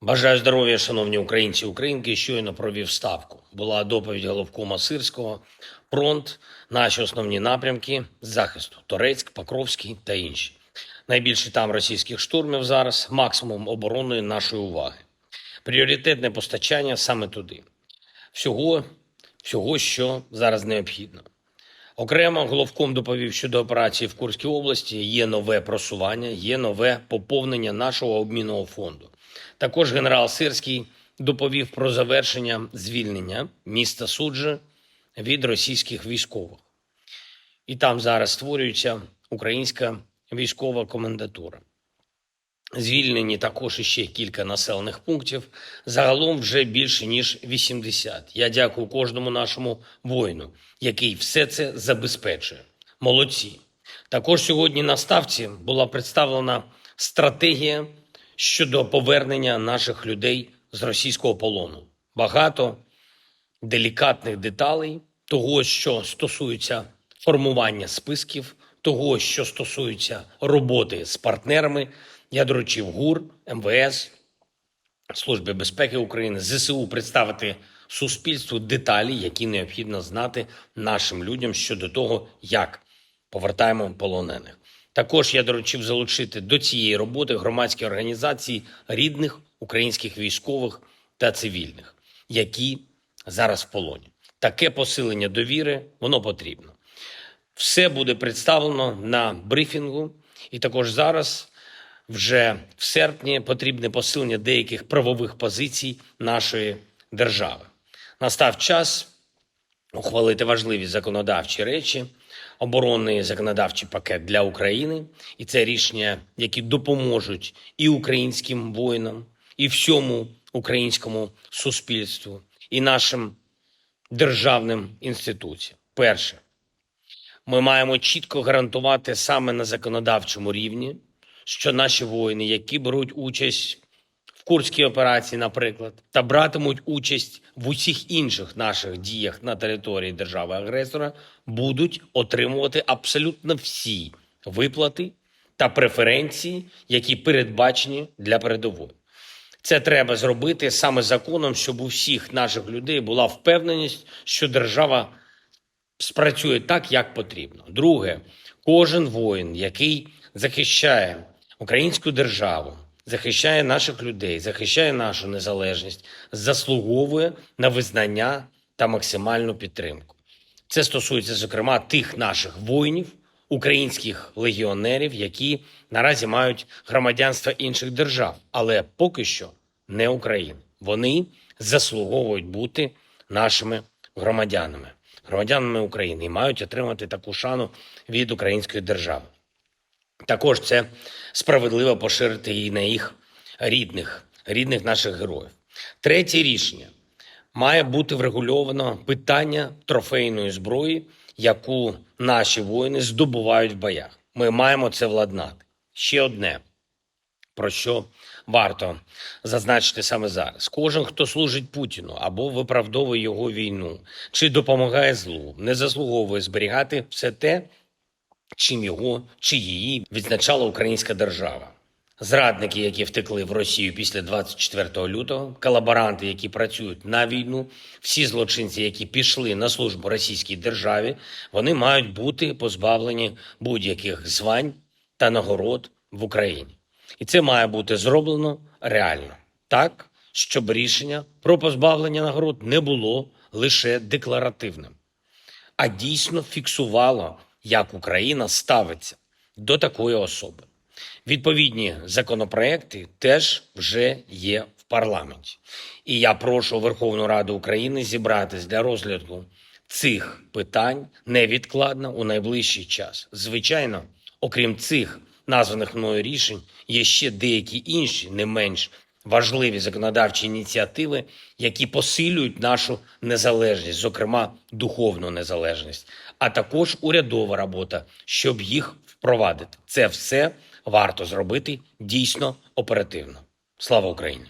Бажаю здоров'я, шановні українці і українки. Щойно провів ставку. Була доповідь головкома Сирського, фронт, наші основні напрямки захисту Торецьк, Покровський та інші. Найбільше там російських штурмів зараз, максимум оборони нашої уваги. Пріоритетне постачання саме туди. Всього, всього, що зараз необхідно. Окремо головком доповів щодо операції в Курській області. Є нове просування, є нове поповнення нашого обмінного фонду. Також генерал Сирський доповів про завершення звільнення міста Суджа від російських військових. І там зараз створюється українська військова комендатура. Звільнені також іще кілька населених пунктів. Загалом вже більше ніж 80. Я дякую кожному нашому воїну, який все це забезпечує. Молодці. Також сьогодні на ставці була представлена стратегія щодо повернення наших людей з російського полону. Багато делікатних деталей того, що стосується формування списків, того, що стосується роботи з партнерами. Я доручив ГУР, МВС, Службі безпеки України, ЗСУ представити суспільству деталі, які необхідно знати нашим людям щодо того, як повертаємо полонених. Також я доручив залучити до цієї роботи громадські організації рідних українських військових та цивільних, які зараз в полоні. Таке посилення довіри воно потрібно. Все буде представлено на брифінгу, і також зараз, вже в серпні, потрібне посилення деяких правових позицій нашої держави. Настав час ухвалити важливі законодавчі речі, оборонний законодавчий пакет для України, і це рішення, які допоможуть і українським воїнам, і всьому українському суспільству, і нашим державним інституціям. Перше, ми маємо чітко гарантувати саме на законодавчому рівні, що наші воїни, які беруть участь Курській операції, наприклад, та братимуть участь в усіх інших наших діях на території держави-агресора, будуть отримувати абсолютно всі виплати та преференції, які передбачені для передової. Це треба зробити саме законом, щоб у всіх наших людей була впевненість, що держава спрацює так, як потрібно. Друге, кожен воїн, який захищає українську державу, захищає наших людей, захищає нашу незалежність, заслуговує на визнання та максимальну підтримку. Це стосується, зокрема, тих наших воїнів, українських легіонерів, які наразі мають громадянство інших держав, але поки що не України. Вони заслуговують бути нашими громадянами, громадянами України і мають отримати таку шану від української держави. Також це справедливо поширити і на їх рідних, рідних наших героїв. Третє рішення має бути врегульовано питання трофейної зброї, яку наші воїни здобувають в боях. Ми маємо це владнати. Ще одне, про що варто зазначити саме зараз: кожен, хто служить Путіну або виправдовує його війну, чи допомагає злу, не заслуговує зберігати все те, чим його чи її відзначала українська держава. Зрадники, які втекли в Росію після 24 лютого, колаборанти, які працюють на війну, всі злочинці, які пішли на службу російській державі, вони мають бути позбавлені будь-яких звань та нагород в Україні. І це має бути зроблено реально так, щоб рішення про позбавлення нагород не було лише декларативним, а дійсно фіксувало, як Україна ставиться до такої особи. Відповідні законопроекти теж вже є в парламенті. І я прошу Верховну Раду України зібратись для розгляду цих питань невідкладно у найближчий час. Звичайно, окрім цих названих мною рішень, є ще деякі інші не менш важливі законодавчі ініціативи, які посилюють нашу незалежність, зокрема духовну незалежність, а також урядова робота, щоб їх впровадити. Це все варто зробити дійсно оперативно. Слава Україні!